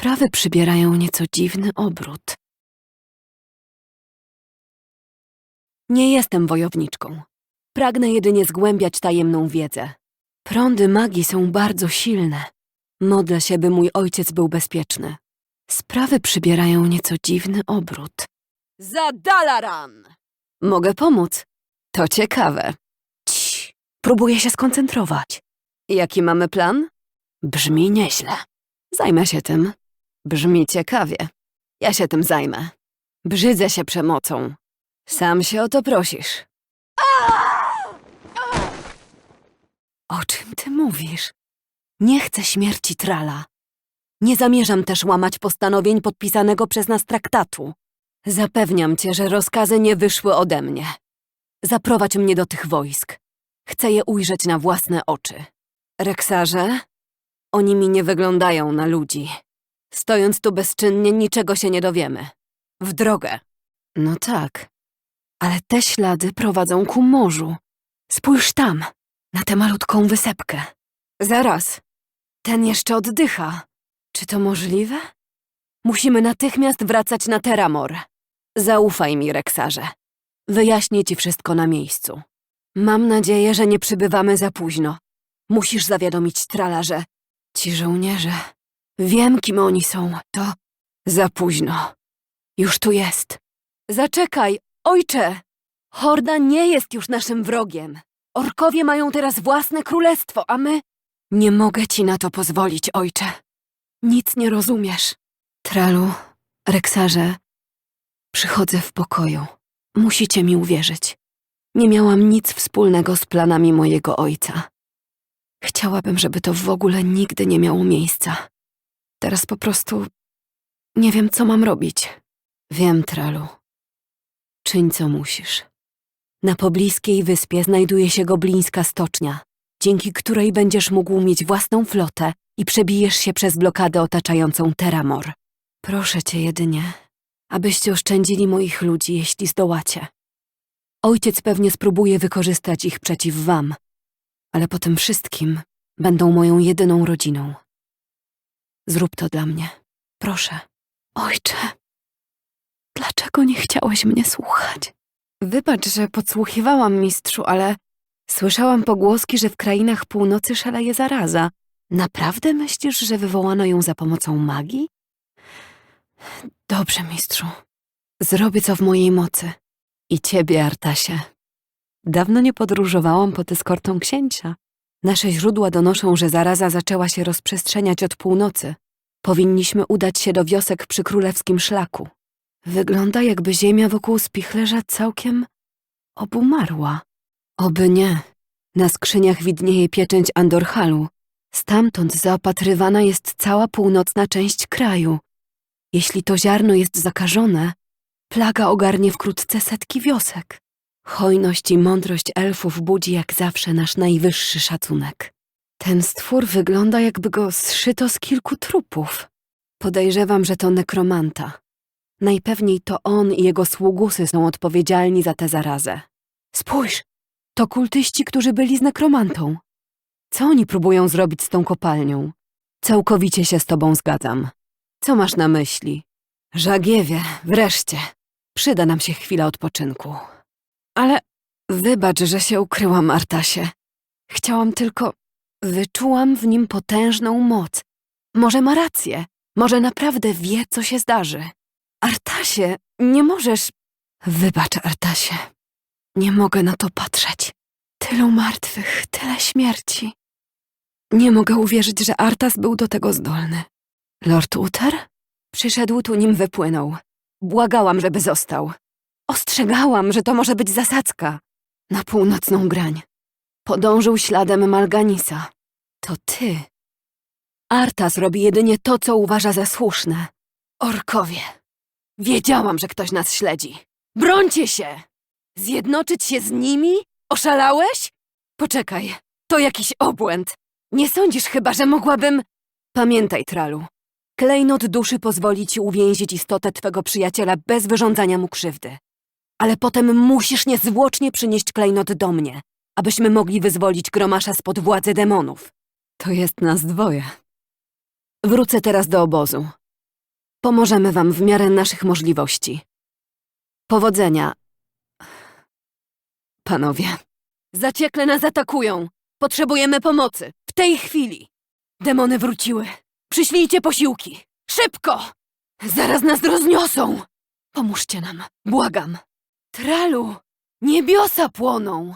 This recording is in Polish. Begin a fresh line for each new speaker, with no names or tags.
Sprawy przybierają nieco dziwny obrót. Nie jestem wojowniczką. Pragnę jedynie zgłębiać tajemną wiedzę. Prądy magii są bardzo silne. Modlę się, by mój ojciec był bezpieczny. Sprawy przybierają nieco dziwny obrót. Za Dalaran! Mogę pomóc. To ciekawe. Cii, próbuję się skoncentrować. Jaki mamy plan? Brzmi nieźle. Zajmę się tym. Brzmi ciekawie. Ja się tym zajmę. Brzydzę się przemocą. Sam się o to prosisz. O czym ty mówisz? Nie chcę śmierci Trala. Nie zamierzam też łamać postanowień podpisanego przez nas traktatu. Zapewniam cię, że rozkazy nie wyszły ode mnie. Zaprowadź mnie do tych wojsk. Chcę je ujrzeć na własne oczy. Reksarze? Oni mi nie wyglądają na ludzi. Stojąc tu bezczynnie, niczego się nie dowiemy. W drogę. No tak. Ale te ślady prowadzą ku morzu. Spójrz tam, na tę malutką wysepkę. Zaraz. Ten jeszcze oddycha. Czy to możliwe? Musimy natychmiast wracać na Teramor. Zaufaj mi, Reksarze. Wyjaśnię ci wszystko na miejscu. Mam nadzieję, że nie przybywamy za późno. Musisz zawiadomić Trala, że ci żołnierze. Wiem, kim oni są. To za późno. Już tu jest. Zaczekaj, ojcze! Horda nie jest już naszym wrogiem. Orkowie mają teraz własne królestwo, a my... Nie mogę ci na to pozwolić, ojcze. Nic nie rozumiesz. Tralu, Reksarze, przychodzę w pokoju. Musicie mi uwierzyć. Nie miałam nic wspólnego z planami mojego ojca. Chciałabym, żeby to w ogóle nigdy nie miało miejsca. Teraz po prostu nie wiem, co mam robić. Wiem, Tralu. Czyń, co musisz. Na pobliskiej wyspie znajduje się goblińska stocznia, dzięki której będziesz mógł mieć własną flotę i przebijesz się przez blokadę otaczającą Teramor. Proszę cię jedynie, abyście oszczędzili moich ludzi, jeśli zdołacie. Ojciec pewnie spróbuje wykorzystać ich przeciw wam, ale po tym wszystkim będą moją jedyną rodziną. Zrób to dla mnie. Proszę. Ojcze, dlaczego nie chciałeś mnie słuchać? Wybacz, że podsłuchiwałam, mistrzu, ale słyszałam pogłoski, że w krainach północy szaleje zaraza. Naprawdę myślisz, że wywołano ją za pomocą magii? Dobrze, mistrzu. Zrobię co w mojej mocy. I ciebie, Artasie. Dawno nie podróżowałam pod eskortą księcia. Nasze źródła donoszą, że zaraza zaczęła się rozprzestrzeniać od północy. Powinniśmy udać się do wiosek przy królewskim szlaku. Wygląda, jakby ziemia wokół spichlerza całkiem obumarła. Oby nie. Na skrzyniach widnieje pieczęć Andorhalu. Stamtąd zaopatrywana jest cała północna część kraju. Jeśli to ziarno jest zakażone, plaga ogarnie wkrótce setki wiosek. Hojność i mądrość elfów budzi jak zawsze nasz najwyższy szacunek. Ten stwór wygląda jakby go zszyto z kilku trupów. Podejrzewam, że to nekromanta. Najpewniej to on i jego sługusy są odpowiedzialni za tę zarazę. Spójrz, to kultyści, którzy byli z nekromantą. Co oni próbują zrobić z tą kopalnią? Całkowicie się z tobą zgadzam. Co masz na myśli? Żagiewie, wreszcie. Przyda nam się chwila odpoczynku. Ale wybacz, że się ukryłam, Artasie. Chciałam tylko... Wyczułam w nim potężną moc. Może ma rację. Może naprawdę wie, co się zdarzy. Artasie, nie możesz... Wybacz, Artasie. Nie mogę na to patrzeć. Tylu martwych, tyle śmierci. Nie mogę uwierzyć, że Artas był do tego zdolny. Lord Uther? Przyszedł tu, nim wypłynął. Błagałam, żeby został. Ostrzegałam, że to może być zasadzka na północną grań. Podążył śladem Malganisa. To ty. Artas robi jedynie to, co uważa za słuszne. Orkowie. Wiedziałam, że ktoś nas śledzi. Brońcie się! Zjednoczyć się z nimi? Oszalałeś? Poczekaj, to jakiś obłęd. Nie sądzisz chyba, że mogłabym... Pamiętaj, Tralu. Klejnot duszy pozwoli ci uwięzić istotę twego przyjaciela bez wyrządzania mu krzywdy. Ale potem musisz niezwłocznie przynieść klejnot do mnie, abyśmy mogli wyzwolić Gromasza spod władzy demonów. To jest nas dwoje. Wrócę teraz do obozu. Pomożemy wam w miarę naszych możliwości. Powodzenia. Panowie. Zaciekle nas atakują. Potrzebujemy pomocy. W tej chwili. Demony wróciły. Przyślijcie posiłki. Szybko! Zaraz nas rozniosą. Pomóżcie nam. Błagam. Tralu! Niebiosa płoną.